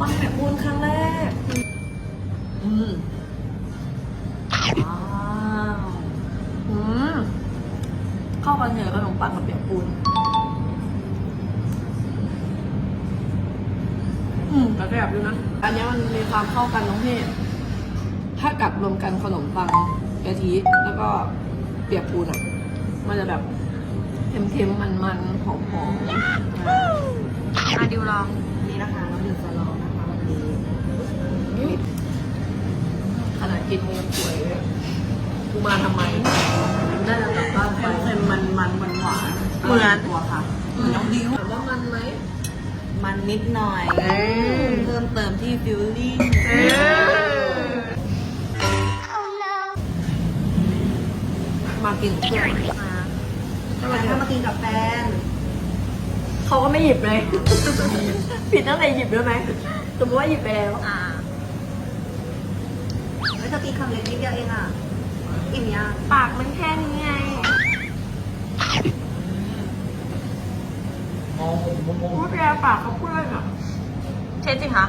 ปังแบบปูนครั้งแรก อืมว้าวอืมเข้ากันเหนือขนมปังกับเปียกปูนอืมแต่แซ่บอยู่นะ อันเนี้ยมันมีความเข้ากันตรงที่ถ้ากัดรวมกันขนมปังกะทิแล้วก็เปียกปูนอะ มันจะแบบเค็มๆ มันๆ หอมๆอ่าอะดิวลอง กินมือสวยเลยกูมาทำไมน่าจะกลับบ้านไปเค็มมันมันหวานหวานเหมือนตัวค่ะเหมือนน้องดิวถามว่ามันไหมมันนิดหน่อย เพิ่มเติมที่ฟิลลิ่งมากินเพื่อนมาถ้ามากินกับแฟนเขาก็ไม่หยิบเลย ผิดตั้งแต่หยิบด้วยไหมสมมติว่าหยิบไปแล้วอ่า ไม่จะกินคำเล็กนิดเดียวเองอะ อิ่มยังปากมันแค่นี้ไงพูดแกปากเขาเพื่อนอะ เช็ดสิคะ